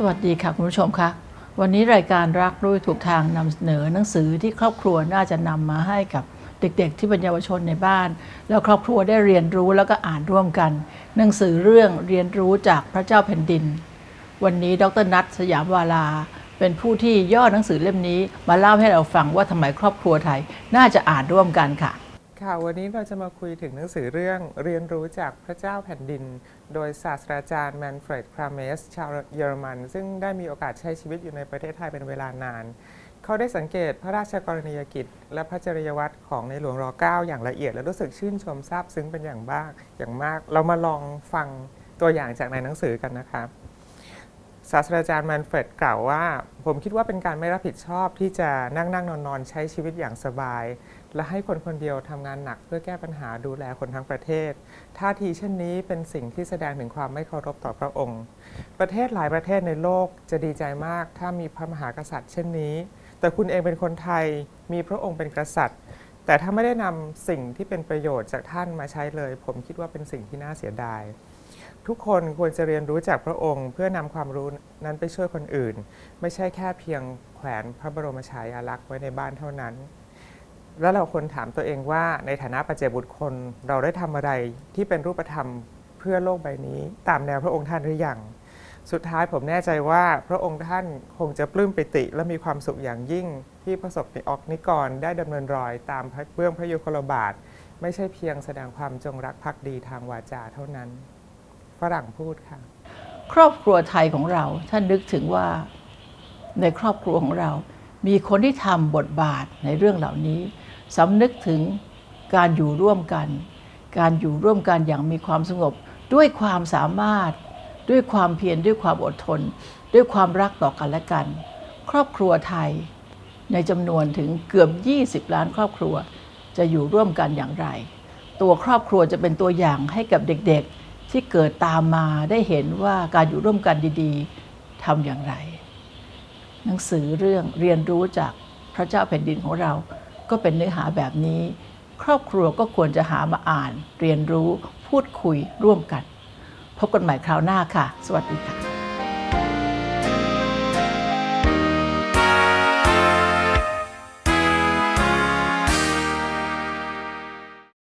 สวัสดีค่ะคุณผู้ชมคะวันนี้รายการรักด้วยถูกทางนำเสนอหนังสือที่ครอบครัวน่าจะนำมาให้กับเด็กๆ ที่เป็นเยาวชนในบ้าน แล้วครอบครัวได้เรียนรู้แล้วก็อ่านร่วมกัน หนังสือเรื่องเรียนรู้จากพระเจ้าแผ่นดิน วันนี้ดรนัทสยามวาลา เป็นผู้ที่ย่อหนังสือเล่มนี้ มาเล่าให้เราฟังว่าทำไมครอบครัวไทยน่าจะอ่านร่วมกันค่ะ ค่ะ วันนี้เราจะมาคุยถึงหนังสือเรื่องเรียนรู้จากพระเจ้าแผ่นดิน โดยศาสตราจารย์แมนเฟรดครามเมสชาวเยอรมัน ซึ่งได้มีโอกาสใช้ชีวิตอยู่ในประเทศไทยเป็นเวลานาน เขาได้สังเกตพระราชกรณียกิจ และพระจริยวัตรของในหลวงร9อย่างละเอียด และรู้สึกชื่นชมซาบซึ้งเป็นอย่างบ้างอย่างมาก เรามาลองฟังตัวอย่างจากในหนังสือกันนะครับ ศาสตราจารย์แมนเฟรดกล่าวว่า ผมคิดว่าเป็นการไม่รับผิดชอบที่จะนั่งนั่งนอนนอนใช้ชีวิตอย่างสบาย และให้คนคนเดียวทำงานหนักเพื่อแก้ปัญหาดูแลคนทั้งประเทศ ท่าทีเช่นนี้เป็นสิ่งที่แสดงถึงความไม่เคารพต่อพระองค์ ประเทศหลายประเทศในโลกจะดีใจมากถ้ามีพระมหากษัตริย์เช่นนี้ แต่คุณเองเป็นคนไทยมีพระองค์เป็นกษัตริย์ แต่ถ้าไม่ได้นำสิ่งที่เป็นประโยชน์จากท่านมาใช้เลย ผมคิดว่าเป็นสิ่งที่น่าเสียดาย ทุกคนควรจะเรียนรู้จากพระองค์ เพื่อนำความรู้นั้นไปช่วยคนอื่น ไม่ใช่แค่เพียงแขวนพระบรมฉายาลักษณ์ไว้ในบ้านเท่านั้น แล้วเราควรถามตัวเองว่าในฐานะปัจเจกบุตรคนเราได้ทำอะไรที่เป็นรูปธรรมเพื่อโลกใบนี้ ตามแนวพระองค์ท่านหรือยังสุดท้ายผมแน่ใจว่าพระองค์ท่านคงจะปลื้มปิติ และมีความสุขอย่างยิ่ง ที่ประสบในออกนิกรได้ดำเนินรอยตามพระเบื้องพระยุคลบาท ไม่ใช่เพียงแสดงความจงรักภักดีทางวาจาเท่านั้น ฝรั่งพูดค่ะ ครอบครัวไทยของเราท่านนึกถึงว่าในครอบครัวของเรา มีคนที่ทำบทบาทในเรื่องเหล่านี้สำนึกถึงการอยู่ร่วมกัน การอยู่ร่วมกันอย่างมีความสงบ ด้วยความสามารถ ด้วยความเพียรด้วยความอดทน ด้วยความรักต่อกันและกัน ครอบครัวไทยในจำนวนถึงเกือบ 20 ล้านครอบครัว จะอยู่ร่วมกันอย่างไร ตัวครอบครัวจะเป็นตัวอย่างให้กับเด็กๆ ที่เกิดตามมาได้เห็นว่าการอยู่ร่วมกันดีๆทำอย่างไร หนังสือเรื่องเรียนรู้จากพระเจ้าแผ่นดินของเรา ก็เป็นเนื้อหาแบบนี้ ครอบครัวก็ควรจะหามาอ่าน เรียนรู้พูดคุยร่วมกัน พบกันใหม่คราวหน้าค่ะ สวัสดีค่ะ